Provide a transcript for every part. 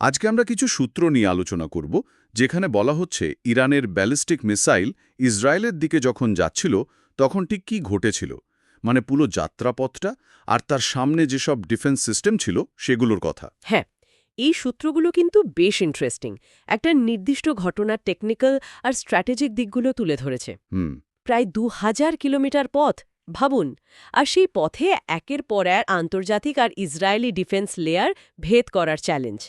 আজকে আমরা কিছু সূত্র নিয়ে আলোচনা করব যেখানে বলা হচ্ছে ইরানের ব্যালিস্টিক মিসাইল ইসরায়েলের দিকে যখন যাচ্ছিল তখন ঠিক কী ঘটেছিল? মানে পুরো যাত্রাপথটা আর তার সামনে যেসব ডিফেন্স সিস্টেম ছিল সেগুলোর কথা। হ্যাঁ এই সূত্রগুলো কিন্তু বেশ ইন্টারেস্টিং। একটা নির্দিষ্ট ঘটনার টেকনিক্যাল আর স্ট্র্যাটেজিক দিকগুলো তুলে ধরেছে। হুম। প্রায় দু হাজার কিলোমিটার পথ ভাবুন। আর সেই পথে একের পর এক আন্তর্জাতিক আর ইসরায়েলি ডিফেন্স লেয়ার ভেদ করার চ্যালেঞ্জ।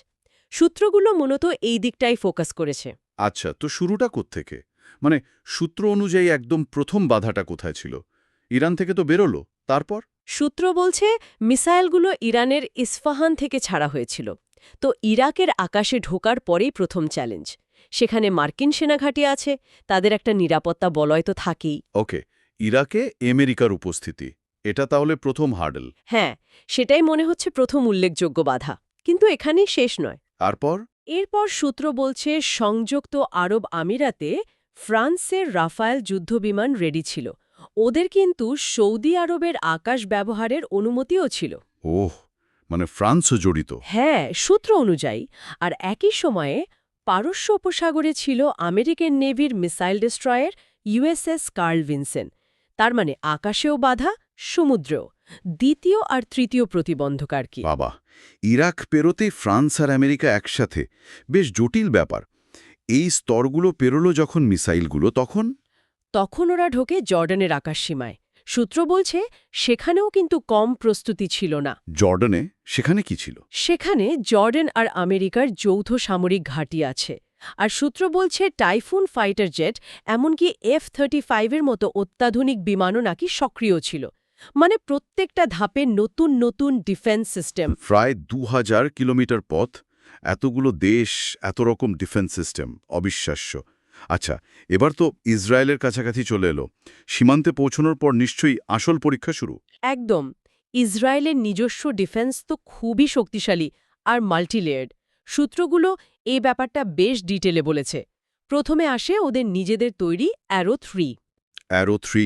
সূত্রগুলো মূলত এই দিকটাই ফোকাস করেছে। আচ্ছা তো শুরুটা থেকে মানে সূত্র অনুযায়ী একদম প্রথম বাধাটা কোথায় ছিল? ইরান থেকে তো বেরোলো তারপর? সূত্র বলছে মিসাইলগুলো ইরানের ইস্ফাহান থেকে ছাড়া হয়েছিল। তো ইরাকের আকাশে ঢোকার পরেই প্রথম চ্যালেঞ্জ সেখানে মার্কিন সেনাঘাঁটি আছে তাদের একটা নিরাপত্তা বলয় তো থাকেই। ওকে ইরাকে আমেরিকার উপস্থিতি এটা তাহলে প্রথম হার্ডেল। হ্যাঁ সেটাই মনে হচ্ছে প্রথম উল্লেখযোগ্য বাধা। কিন্তু এখানেই শেষ নয়। তারপর? এরপর সূত্র বলছে সংযুক্ত আরব আমিরাতে ফ্রান্সের রাফায়েল যুদ্ধবিমান রেডি ছিল। ওদের কিন্তু সৌদি আরবের আকাশ ব্যবহারের অনুমতিও ছিল। ওহ মানে ফ্রান্সও জড়িত। হ্যাঁ সূত্র অনুযায়ী। আর একই সময়ে পারস্য উপসাগরে ছিল American নেভির missile destroyer USS Carl Vinson. তার মানে আকাশেও বাধা সমুদ্রেও দ্বিতীয় আর তৃতীয় প্রতিবন্ধক আর কি? বাবা ইরাক পেরোতে ফ্রান্স আর আমেরিকা একসাথে বেশ জটিল ব্যাপার। এই স্তরগুলো পেরোলো যখন মিসাইলগুলো তখন? তখন ওরা ঢোকে জর্ডানের আকাশসীমায়। সূত্র বলছে সেখানেও কিন্তু কম প্রস্তুতি ছিল না। জর্ডানে? সেখানে কি ছিল? সেখানে জর্ডান আর আমেরিকার যৌথ সামরিক ঘাঁটি আছে। আর সূত্র বলছে টাইফুন ফাইটার জেট এমনকি এফ থার্টি ফাইভের মতো অত্যাধুনিক বিমানও নাকি সক্রিয় ছিল। মানে প্রত্যেকটা ধাপে নতুন নতুন ডিফেন্স সিস্টেম প্রায় দু হাজার কিলোমিটার পথ এতগুলো দেশ এত রকম ডিফেন্স সিস্টেম অবিশ্বাস্য। আচ্ছা এবার তো ইসরায়েলের কাছাকাছি চলে এলো। সীমান্তে পৌঁছানোর পর নিশ্চয়ই আসল পরীক্ষা শুরু। একদম। ইসরায়েলের নিজস্ব ডিফেন্স তো খুবই শক্তিশালী আর মাল্টিলেয়ার্ড সূত্রগুলো এই ব্যাপারটা বেশ ডিটেলে বলেছে। প্রথমে আসে ওদের নিজেদের তৈরি অ্যারো থ্রি অ্যারো থ্রি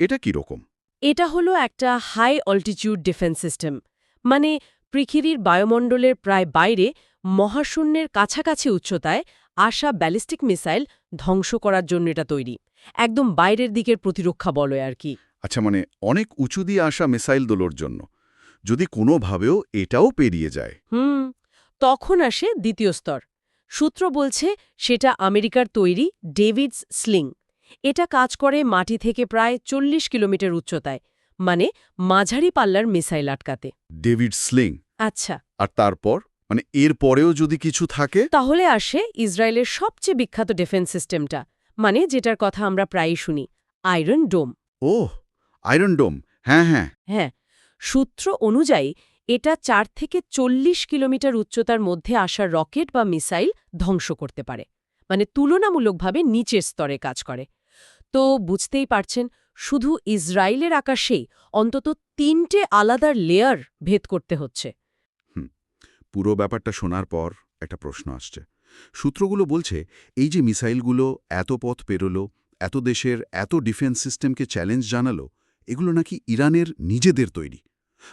এটা কি রকম? এটা হলো একটা হাই অল্টিটিউড ডিফেন্স সিস্টেম মানে পৃথিবীর বায়ুমণ্ডলের প্রায় বাইরে মহাশূন্যের কাছাকাছি উচ্চতায় আসা ব্যালিস্টিক মিসাইল ধ্বংস করার জন্য এটা তৈরি। একদম বাইরের দিকের প্রতিরক্ষা বলয় আর কি। আচ্ছা মানে অনেক উঁচু দিয়ে আসা মিসাইল দোলোর জন্য। যদি কোনোভাবেও এটাও পেরিয়ে যায়। হুম তখন আসে দ্বিতীয় স্তর। সূত্র বলছে সেটা আমেরিকার তৈরি ডেভিডস স্লিং। এটা কাজ করে মাটি থেকে প্রায় চল্লিশ কিলোমিটার উচ্চতায় মানে মাঝারি পাল্লার মিসাইল আটকাতে। David Sling. আচ্ছা। আর তারপর? মানে এর পরেও যদি কিছু থাকে? তাহলে আসে ইসরায়েলের সবচেয়ে বিখ্যাত ডিফেন্স সিস্টেমটা মানে যেটার কথা আমরা প্রায়ই শুনি আয়রন ডোম। ওহ আয়রন ডোম। হ্যাঁ হ্যাঁ। হ্যাঁ সূত্র অনুযায়ী এটা চার থেকে চল্লিশ কিলোমিটার উচ্চতার মধ্যে আসা রকেট বা মিসাইল ধ্বংস করতে পারে। মানে তুলনামূলকভাবে নিচের স্তরে কাজ করে। তো বুঝতেই পারছেন, শুধু ইসরায়েলের আকাশেই অন্তত তিনটে আলাদা লেয়ার ভেদ করতে হচ্ছে। পুরো ব্যাপারটা শোনার পর একটা প্রশ্ন আসছে। সূত্রগুলো বলছে, এই যে মিসাইলগুলো এত পথ পেরোলো, এত দেশের এত ডিফেন্স সিস্টেমকে চ্যালেঞ্জ জানালো, এগুলো নাকি ইরানের নিজেদের তৈরি।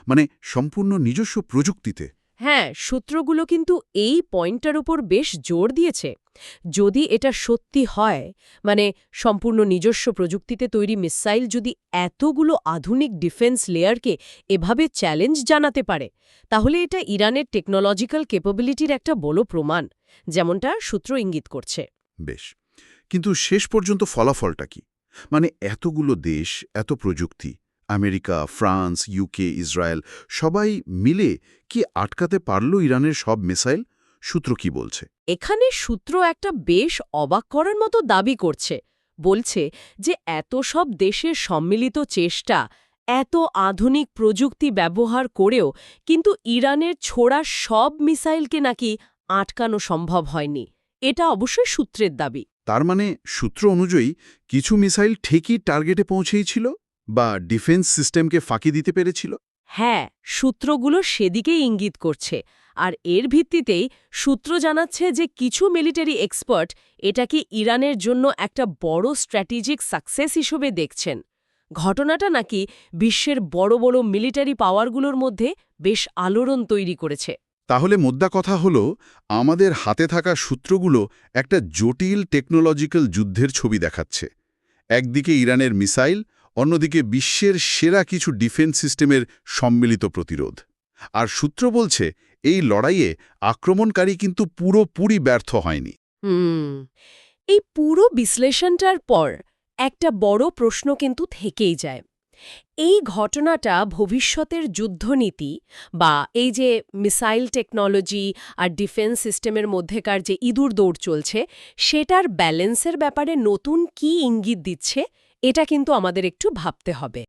মানে সম্পূর্ণ নিজস্ব প্রযুক্তিতে হ্যাঁ সূত্রগুলো কিন্তু এই পয়েন্টটার উপর বেশ জোর দিয়েছে। যদি এটা সত্যি হয় মানে সম্পূর্ণ নিজস্ব প্রযুক্তিতে তৈরি মিসাইল যদি এতগুলো আধুনিক ডিফেন্স লেয়ারকে এভাবে চ্যালেঞ্জ জানাতে পারে, তাহলে এটা ইরানের টেকনোলজিক্যাল ক্যাপাবিলিটির একটা বড় প্রমাণ, যেমনটা সূত্র ইঙ্গিত করছে। বেশ, কিন্তু শেষ পর্যন্ত ফলাফলটা কি? মানে এতগুলো দেশ, এত প্রযুক্তি আমেরিকা ফ্রান্স ইউকে ইসরায়েল সবাই মিলে কি আটকাতে পারল ইরানের সব মিসাইল? সূত্র কি বলছে? এখানে সূত্র একটা বেশ অবাক করার মতো দাবি করছে। বলছে যে এত সব দেশের সম্মিলিত চেষ্টা এত আধুনিক প্রযুক্তি ব্যবহার করেও কিন্তু ইরানের ছোড়া সব মিসাইলকে নাকি আটকানো সম্ভব হয়নি। এটা অবশ্যই সূত্রের দাবি। তার মানে সূত্র অনুযায়ী কিছু মিসাইল ঠিকই টার্গেটে পৌঁছেইছিল বা ডিফেন্স সিস্টেমকে ফাঁকি দিতে পেরেছিল? হ্যাঁ সূত্রগুলো সেদিকেই ইঙ্গিত করছে আর এর ভিত্তিতেই সূত্র জানাচ্ছে যে কিছু মিলিটারি এক্সপার্ট এটাকে ইরানের জন্য একটা বড় স্ট্র্যাটেজিক সাকসেস হিসেবে দেখছেন। ঘটনাটা নাকি বিশ্বের বড় বড় মিলিটারি পাওয়ারগুলোর মধ্যে বেশ আলোড়ন তৈরি করেছে। তাহলে মোদ্দা কথা হল আমাদের হাতে থাকা সূত্রগুলো একটা জটিল টেকনোলজিক্যাল যুদ্ধের ছবি দেখাচ্ছে। একদিকে ইরানের মিসাইল অন্যদিকে বিশ্বের সেরা কিছু ডিফেন্স সিস্টেমের সম্মিলিত প্রতিরোধ। আর সূত্র বলছে, এই লড়াইয়ে আক্রমণকারী কিন্তু পুরোপুরি ব্যর্থ হয়নি। এই পুরো বিশ্লেষণটার পর একটা বড় প্রশ্ন কিন্তু থেকেই যায়। এই ঘটনাটা ভবিষ্যতের যুদ্ধনীতি বা এই যে মিসাইল টেকনোলজি আর ডিফেন্স সিস্টেমের মধ্যেকার যে ইঁদুর দৌড় চলছে, সেটার ব্যালেন্সের ব্যাপারে নতুন কি ইঙ্গিত দিচ্ছে? এটা কিন্তু আমাদের একটু ভাবতে হবে।